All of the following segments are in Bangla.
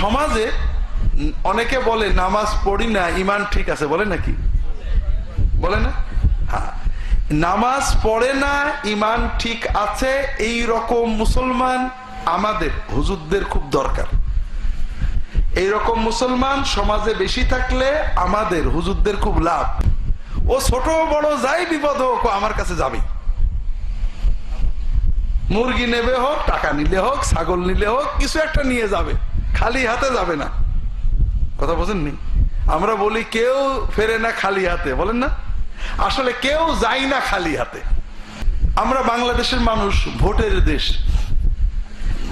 সমাজে অনেকে বলে নামাজ পড়ি না, ইমান ঠিক আছে, বলে নাকি? বলে না? হ্যাঁ। নামাজ পড়ে না, ইমান ঠিক আছে, এই রকম মুসলমান আমাদের, হুজুরদের খুব দরকার। এই রকম মুসলমান সমাজে বেশি থাকলে আমাদের, হুজুরদের খুব লাভ। ও ছোট, বড়, যাই বিপদ হোক আমার কাছে যাবে মুরগি নেবে হোক, টাকা নিলে হোক, ছাগল নিলে হোক, কিছু একটা নিয়ে যাবে। খালি হাতে যাবে না। কথা বোঝেননি? আমরা বলি, কেউ ফেরে না খালি হাতে, বলেন না? আসলে কেউ যায় না খালি হাতে। আমরা বাংলাদেশের মানুষ, ভোটের দেশ।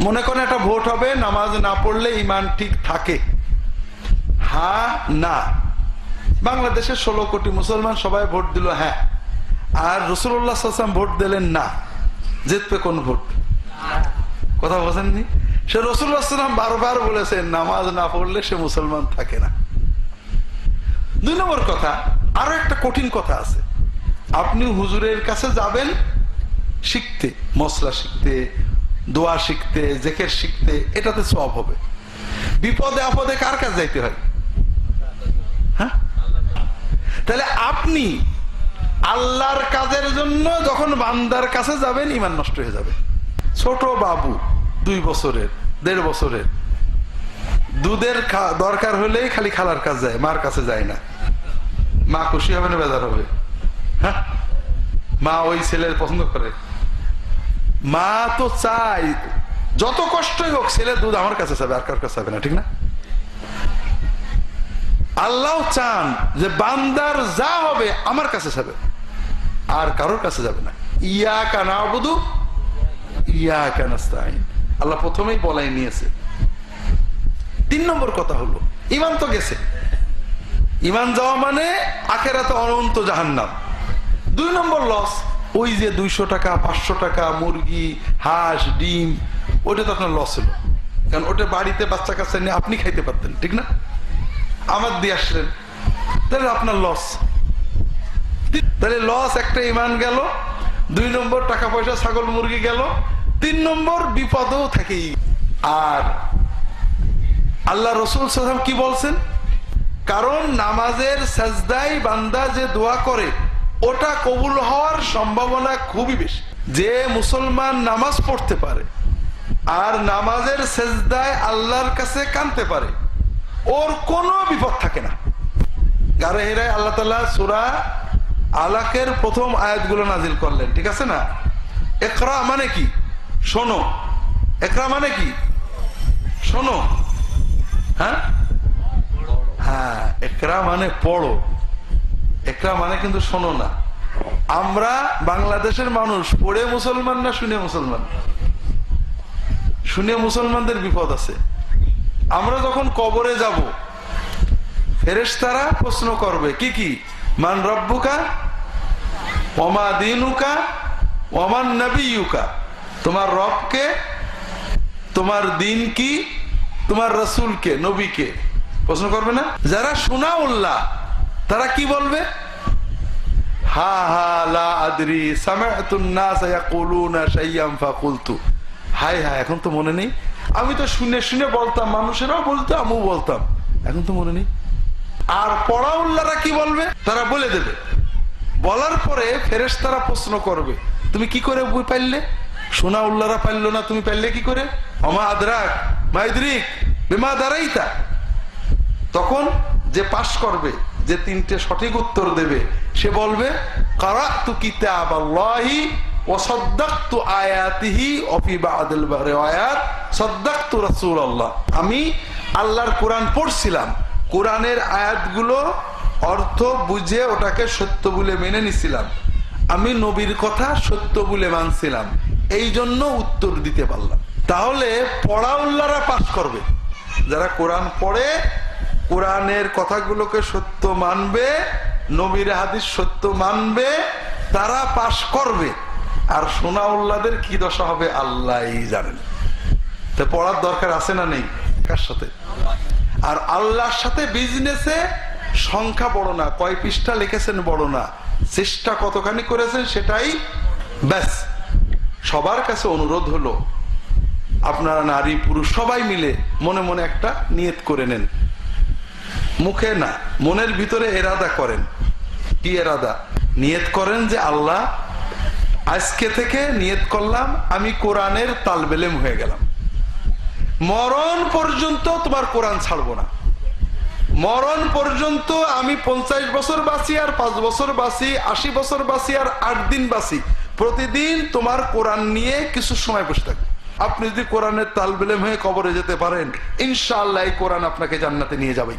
মনে করেন একটা ভোট হবে, নামাজ না পড়লে ইমান ঠিক থাকে। হ্যাঁ না। বাংলাদেশের ষোলো কোটি মুসলমান সবাই ভোট দিল হ্যাঁ। আর রসুল্লাহ ভোট দিলেন না। জিতবে কোন ভোট? কথা বোঝেননি? সে রসুল্লাহ সাল্লাম বারবার বলেছেন নামাজ না পড়লে সে মুসলমান থাকে না। দুই নম্বর কথা, আরও একটা কঠিন কথা আছে। আপনি হুজুরের কাছে যাবেন শিখতে মশলা শিখতে, দোয়া শিখতে, জেকের শিখতে, এটাতে সব হবে। বিপদে আপদে কার কাছে যাইতে হয়? হ্যাঁ? তাহলে আপনি আল্লাহর কাজের জন্য যখন বান্দার কাছে যাবেন ইমান নষ্ট হয়ে যাবে। ছোট বাবু, দুই বছরের। দেড় বছরের। দুধের দরকার হলেই খালি খালার কাছে যায়, মার কাছে যায় না। মা খুশি হবে না বেজার হবে? হ্যাঁ? মা ওই ছেলের পছন্দ করে। মা তো চাই যত কষ্টই হোক ছেলের দুধ আমার কাছে যাবে আর কার কাছে যাবে না, ঠিক না? আল্লাহ চান যে বান্দার যা হবে আমার কাছে যাবে আর কারোর কাছে যাবে না। ইয়া কানা বুধু ইয়া কানাস্তাইন আল্লাহ প্রথমেই বলাই নিয়েছে। তিন নম্বর কথা হলো ইমান তো গেছে। ইমান যাওয়া মানে আখেরাতে অনন্ত জাহান্নাম। দুই নম্বর লস ওই যে দুইশো টাকা, পাঁচশো টাকা, মুরগি, হাঁস, ডিম ওটা তো আপনার লস হলো। কারণ ওটা বাড়িতে বাচ্চা কাচ্চা নিয়ে আপনি খাইতে পারতেন, ঠিক না? আমার দিয়ে আসলেন। তাহলে আপনার লস তাহলে লস একটা ইমান গেল, দুই নম্বর টাকা পয়সা ছাগল মুরগি গেল তিন নম্বর বিপদও থাকেই। আর আল্লাহ রসুল সাল্লাম কি বলছেন? কারণ নামাজের সাজদাই বান্দা যে দোয়া করে, ওটা কবুল হওয়ার সম্ভাবনা খুবই বেশি। যে মুসলমান নামাজ পড়তে পারে, আর নামাজের সেজদায় আল্লাহর কাছে কানতে পারে, ওর কোনো বিপদ থাকে না। গারে হেরায় আল্লাহ তালা সুরা আলাকের প্রথম আয়াতগুলো নাজিল করলেন, ঠিক আছে না? একরা মানে কি? শোনো। একরা মানে কি? শোনো। হ্যাঁ? হ্যাঁ একরা মানে পড়ো। একরা মানে কিন্তু শোনো না। আমরা বাংলাদেশের মানুষ, পড়ে মুসলমান না শুনে মুসলমান? শুনে মুসলমানদের বিপদ আছে। আমরা যখন কবরে যাব, ফেরেশতারা প্রশ্ন করবে, কি কি? মান রব্বুকা? ওমা দিনুকা? ওমান নবীকা তোমার রবকে, তোমার দিন কি তোমার রসুলকে, নবীকে। প্রশ্ন করবে না? যারা শোনা উল্লাহ তারা কি বলবে? হা হা এখন তো মনে নেই। আমি তো শুনে শুনে বলতাম, মানুষেরাও বলতো, আমিও বলতাম। এখন তো মনে নেই। আর পড়া উল্লারা কি বলবে? তারা বলে দেবে। বলার পরে ফেরেস তারা প্রশ্ন করবে, তুমি কি করে বই পাইলে? সোনা উল্লারা পাইলো না, তুমি পাইলে কি করে? অমা আদরাক মাইদ্রিক বেমা দাঁড়াইতা তখন যে পাশ করবে, যে তিনটে সঠিক উত্তর দেবে, সে বলবে রাসূলুল্লাহ। আমি আল্লাহর কোরআন পড়ছিলাম। কোরআনের আয়াতগুলো অর্থ বুঝে ওটাকে সত্য বলে মেনে নিছিলাম। আমি নবীর কথা সত্য বলে মানছিলাম। এই জন্য উত্তর দিতে পারলাম। তাহলে পড়া উল্লারা পাশ করবে। যারা কোরআন পড়ে, কোরআনের কথাগুলোকে সত্য মানবে, নবীর হাদিস সত্য মানবে, তারা পাশ করবে। আর সোনা উল্লাদের কি দশা হবে আল্লাহ জানেন। তো পড়ার দরকার আছে না নেই? কার সাথে? আর আল্লাহর সাথে বিজনেসে সংখ্যা বড় না। কয় পৃষ্ঠা লিখেছেন বড় না। চেষ্টা কতখানি করেছেন সেটাই ব্যাস। সবার কাছে অনুরোধ হলো, আপনারা নারী, পুরুষ সবাই মিলে মনে মনে একটা নিয়ত করে নেন। মুখে না, মনের ভিতরে এরাদা করেন। কি এরাদা? নিয়ত করেন যে আল্লাহ, আজকে থেকে নিয়ত করলাম, আমি কোরআনের তালবেলেম হয়ে গেলাম। মরণ পর্যন্ত তোমার কোরআন ছাড়বো না। মরণ পর্যন্ত আমি পঞ্চাশ বছর বাঁচি আর পাঁচ বছর বাঁচি, আশি বছর বাঁচি আর আট দিন বাঁচি। প্রতিদিন তোমার কোরআন নিয়ে কিছু সময় বসে থাকবে আপনি যদি কোরআনের তালবেলেম হয়ে কবরে যেতে পারেন, ইনশাআল্লাহ এই কোরআন আপনাকে জান্নাতে নিয়ে যাবে।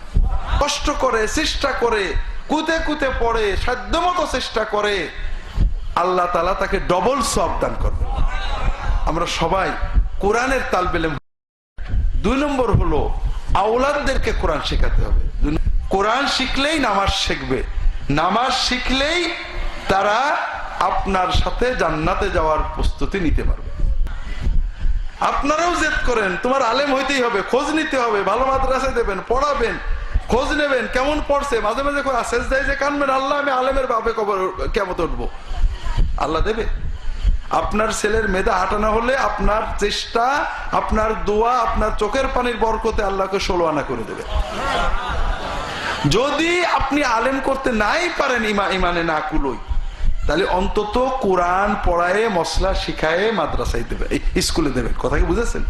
কষ্ট করে, চেষ্টা করে, কুতে কুতে পড়ে, সাধ্যমতো চেষ্টা করে, আল্লাহ তালা তাকে ডবল সব দান করবে। আমরা সবাই কোরআনের তালবেলেম দুই নম্বর হলো, আওলাদদেরকে কোরআন শেখাতে হবে। কোরআন শিখলেই নামাজ শিখবে। নামাজ শিখলেই তারা আপনার সাথে জান্নাতে যাওয়ার প্রস্তুতি নিতে পারবে। আপনারাও জেদ করেন, তোমার আলেম হইতেই হবে, খোঁজ নিতে হবে, ভালো মাদ্রাসায় দেবেন, পড়াবেন, খোঁজ নেবেন, কেমন পড়ছে, মাঝে মাঝে শেষ দেয় যে কানবেন, আল্লাহ, আমি আলেমের বাপে কবর কেমন উঠবো। আল্লাহ দেবে। আপনার ছেলের মেধা হাঁটানো হলে আপনার চেষ্টা, আপনার দোয়া, আপনার চোখের পানির বরকতে আল্লাহকে ষোলো আনা করে দেবে। যদি আপনি আলেম করতে নাই পারেন, ইমা ইমানে না কুলোই। তাহলে অন্তত কোরআন পড়ায় মশলা শিখায় মাদ্রাসায় দেবে স্কুলে দেবে। কথা কি বুঝেছেন?